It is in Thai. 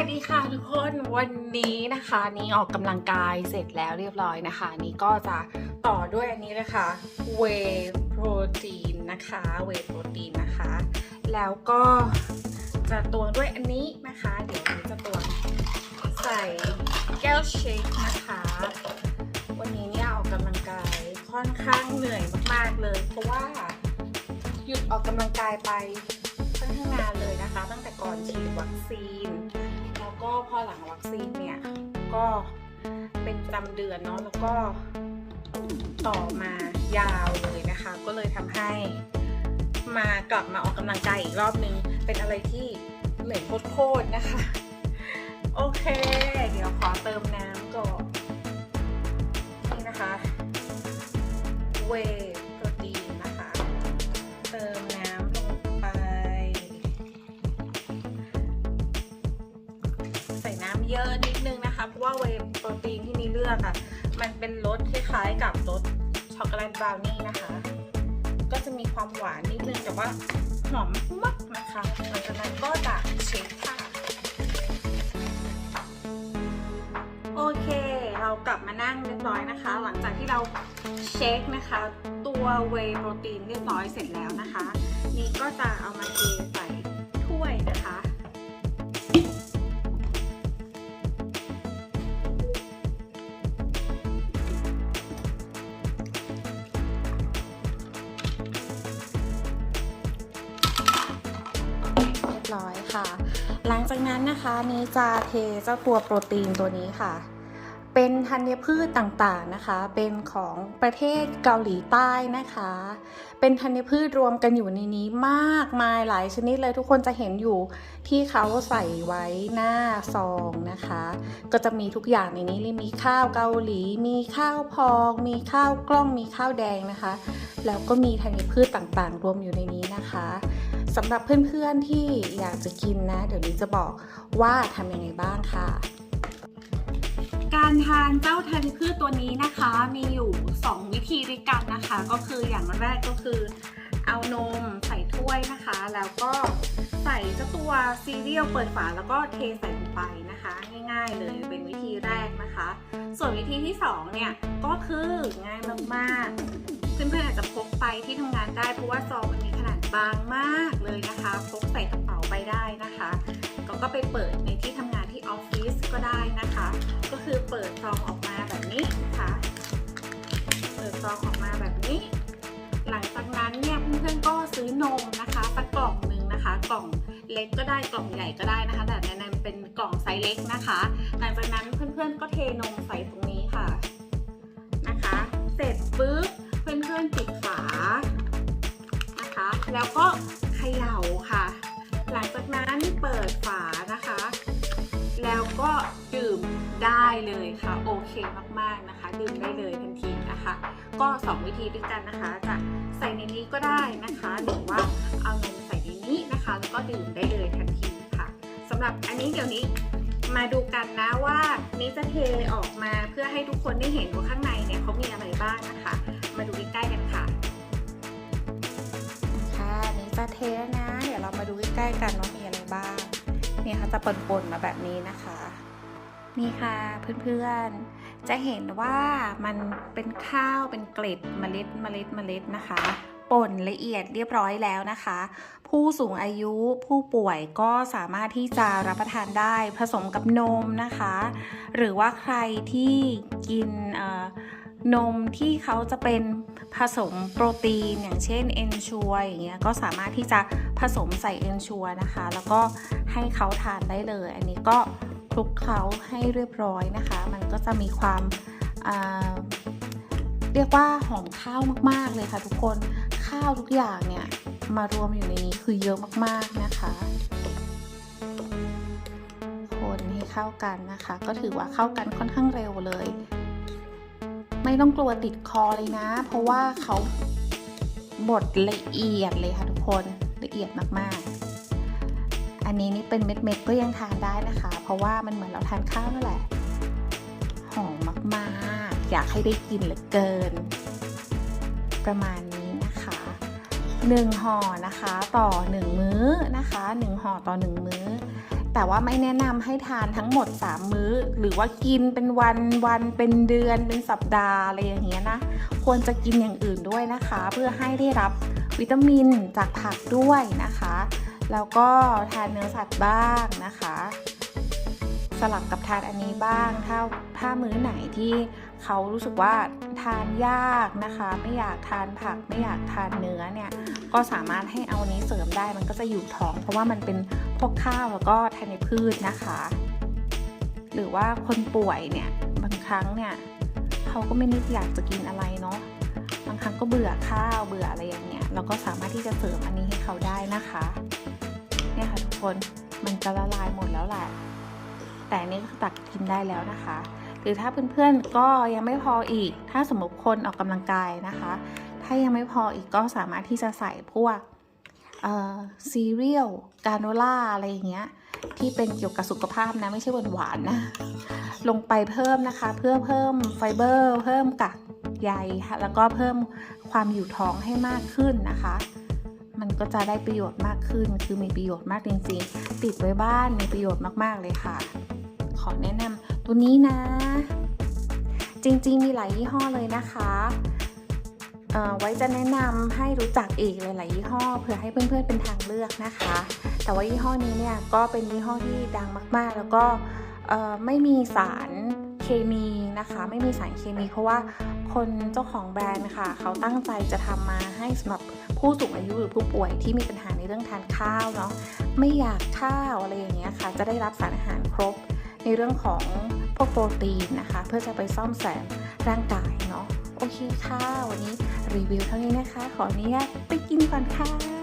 วัสดีค่ะทุกคนวันนี้นะคะนี่ออกกำลังกายเสร็จแล้วเรียบร้อยนะคะ นี่ก็จะต่อด้วยอันนี้เลยค่ะ Whey Protein นะคะ Whey Protein นะคะ แล้วก็จะตวงด้วยอันนี้นะคะ เดี๋ยวนี้จะตวงใส่แก้วเชคนะคะ วันนี้เนี่ยออกกำลังกายค่อนข้างเหนื่อยมากๆเลย เพราะว่าหยุดออกกำลังกายไปค่อนข้างนานเลยนะคะ ตั้งแต่ก่อนฉีดวัคซีน ก็พอหลังวัคซีนเนี่ยก็เป็นประจำเดือนเนาะแล้วก็ต่อมายาวเลยนะคะ ก็เลยทำให้มากลับมาออกกำลังกายอีกรอบนึง เป็นอะไรที่เหนื่อยโคตรนะคะ โอเค เดี๋ยวขอเติมน้ำก่อนนี่นะคะ เว เยอะนิดนึงนะคะ เพราะว่าเวโปรตีนที่นี่เลือกอะ่ะ มันเป็นรสคล้ายๆกับรสช็อกโกแลตบราวนี่นะคะ ก็จะมีความหวานนิดนึงแต่ว่าหอมมากนะคะหลังจากนั้นก็จะเช็คค่ะ โอเคเรากลับมานั่งเรียบร้อยนะคะ หลังจากที่เราเช็คนะคะ ตัวเวย์โปรตีนเรียบร้อยเสร็จแล้วนะคะ นี่ก็จะเอามาเท ร้อยค่ะ หลังจากนั้นนะคะนี้จะเทเจ้าตัวโปรตีนตัวนี้ค่ะ เป็นธัญพืชต่างๆนะคะ เป็นของประเทศเกาหลีใต้นะคะ เป็นธัญพืชรวมกันอยู่ในนี้มากมายหลายชนิดเลยทุกคนจะเห็นอยู่ที่เขาใส่ไว้หน้าซองนะคะ ก็จะมีทุกอย่างในนี้เลยมีข้าวเกาหลี มีข้าวพอง มีข้าวกล้องมีข้าวแดงนะคะ แล้วก็มีธัญพืชต่างๆ รวมอยู่ในนี้นะคะ สำหรับเพื่อนๆที่อยากจะกินนะ เดี๋ยวนี้จะบอกว่าทำยังไงบ้างค่ะ การทานเจ้าธัญพืชตัวนี้นะคะมีอยู่ 2 วิธีด้วยกันนะคะ ก็คืออย่างแรกก็คือเอานมใส่ถ้วยนะคะ แล้วก็ใส่เจ้าตัวซีเรียลเปิดฝาแล้วก็เทใส่ลงไปนะคะ ง่ายๆเลยเป็นวิธีแรกนะคะ ส่วนวิธีที่2เนี่ยก็คือง่ายมากๆเพื่อนๆอาจจะพกไปที่ทำงานได้เพราะว่าซองมันมี บางมากเลยนะคะพกใส่กระเป๋าไปได้นะคะก็ก็ไปเปิดในที่ทำงานที่ออฟฟิศก็ได้นะคะ ก็คือเปิดซองออกมาแบบนี้นะคะเปิดซองออกมาแบบนี้ หลังจากนั้นเนี่ยเพื่อนๆก็ซื้อนมนะคะสักกล่องหนึ่งนะคะ กล่องเล็กก็ได้กล่องใหญ่ก็ได้นะคะ แต่ในนั้นเป็นกล่องไซส์เล็กนะคะหลังจากนั้นเพื่อนๆก็เทนมใส่ตรงนี้ค่ะนะคะ เสร็จปุ๊บเพื่อนๆปิด แล้วก็เขย่าค่ะ หลังจากนั้นเปิดฝานะคะ แล้วก็ดื่มได้เลยค่ะ โอเคมากๆนะคะ ดื่มได้เลยทันทีนะคะ ก็ 2 วิธีด้วยกันนะคะ จะใส่ในนี้ก็ได้นะคะ หรือว่าเอานมใส่ในนี้นะคะ แล้วก็ดื่มได้เลยทันทีค่ะสำหรับอันนี้เดี๋ยวนี้มาดูกันนะว่านี้จะเทออกมาเพื่อให้ทุกคนได้เห็นว่าข้างในเนี่ยเขามีอะไรบ้างนะคะ มาดูใกล้ๆกันค่ะ ค่ะนี้จะเทแล้วนะ เดี๋ยวเรามาดูใกล้ๆกันว่ามีอะไรบ้าง เนี่ยค่ะจะปนๆมาแบบนี้นะคะ นี่ค่ะเพื่อนๆ จะเห็นว่ามันเป็นข้าวเป็นเกล็ดเมล็ดเมล็ดเมล็ดนะคะป่นละเอียดเรียบร้อยแล้วนะคะ ผู้สูงอายุผู้ป่วยก็สามารถที่จะรับประทานได้ผสมกับนมนะคะ หรือว่าใครที่กินเอ่อ นมที่เขาจะเป็นผสมโปรตีน อย่างเช่นเอนชัวอย่างเงี้ยก็สามารถที่จะผสมใส่เอนชัวนะคะ แล้วก็ให้เขาทานได้เลย อันนี้ก็คลุกเคล้าให้เรียบร้อยนะคะ มันก็จะมีความเรียกว่าหอมข้าวมาก ๆ เลยค่ะทุกคนข้าวทุกอย่างเนี่ยมารวมอยู่ในนี้คือเยอะมากๆนะคะ คนให้เข้ากันนะคะ ก็ถือว่าเข้ากันค่อนข้างเร็วเลย ไม่ต้องกลัวติดคอเลยนะ เพราะว่าเขาบดละเอียดเลยค่ะทุกคนละเอียดมากๆ อันนี้นี่เป็นเม็ดๆก็ยังทานได้นะคะ เพราะว่ามันเหมือนเราทานข้าวนั่นแหละ หอมมากๆ อยากให้ได้กินเหลือเกิน ประมาณนี้นะคะหนึ่งห่อนะคะต่อหนึ่งมื้อนะคะหนึ่งห่อต่อหนึ่งมื้อ แต่ว่าไม่แนะนำให้ทานทั้งหมด 3 มื้อ หรือว่ากินเป็นวันวันเป็นเดือนเป็นสัปดาห์อะไรอย่างเงี้ยนะควรจะกินอย่างอื่นด้วยนะคะ เพื่อให้ได้รับวิตามินจากผักด้วยนะคะ แล้วก็ทานเนื้อสัตว์บ้างนะคะ สลับกับทานอันนี้บ้างถ้าถ้ามื้อไหนที่เขารู้สึกว่าานยากนะคะ ไม่อยากทานผัก ไม่อยากทานเนื้อเนี่ยก็สามารถให้เอานี้เสริมได้มันก็จะอยู่ท้อง เพราะว่ามันเป็นพวกข้าวแล้วก็ธัญพืชนะคะ หรือว่าคนป่วยเนี่ยบางครั้งเนี่ยเขาก็ไม่นึกอยากจะกินอะไรเนาะบางครั้งก็เบื่อข้าวเบื่ออะไรอย่างเงี้ยเราก็สามารถที่จะเสริมอันนี้ให้เขาได้นะคะเนี่ยค่ะทุกคนมันจะละลายหมดแล้วแหละแต่อันนี้ก็ตักกินได้แล้วนะคะ รือถ้าเพื่อนๆก็ยังไม่พออีก ถ้าสมมติคนออกกำลังกายนะคะ ถ้ายังไม่พออีกก็สามารถที่จะใส่พวกซีเรียลกาโนล่าอะไรอย่างเงี้ยที่เป็นเกี่ยวกับสุขภาพนะ ไม่ใช่หวานๆนะ ลงไปเพิ่มนะคะ เพื่อเพิ่มไฟเบอร์ เพิ่มกักใยค่ะแล้วก็เพิ่มความอยู่ท้องให้มากขึ้นนะคะ มันก็จะได้ประโยชน์มากขึ้น คือมีประโยชน์มากจริงๆ ติดไว้บ้านมีประโยชน์มากๆเลยค่ะ ขอแนะนำตัวนี้นะ จริงๆ มีหลายยี่ห้อเลยนะคะไว้จะแนะนำให้รู้จักอีกหลายๆยี่ห้อเพื่อให้เพื่อนๆเป็นทางเลือกนะคะ แต่ว่ายี่ห้อนี้เนี่ยก็เป็นยี่ห้อที่ดังมากๆ แล้วก็ไม่มีสารเคมีนะคะ ไม่มีสารเคมี เพราะว่าคนเจ้าของแบรนด์ค่ะ เขาตั้งใจจะทำมาให้สำหรับผู้สูงอายุหรือผู้ป่วยที่มีปัญหาในเรื่องทานข้าวเนาะไม่อยากข้าวอะไรอย่างเงี้ยค่ะ จะได้รับสารอาหารครบในเรื่องของ พวกโปรตีนนะคะ เพื่อจะไปซ่อมแซมร่างกายเนาะโอเคค่ะ วันนี้รีวิวเท่านี้นะคะ ขออนุญาตไปกินก่อนค่ะ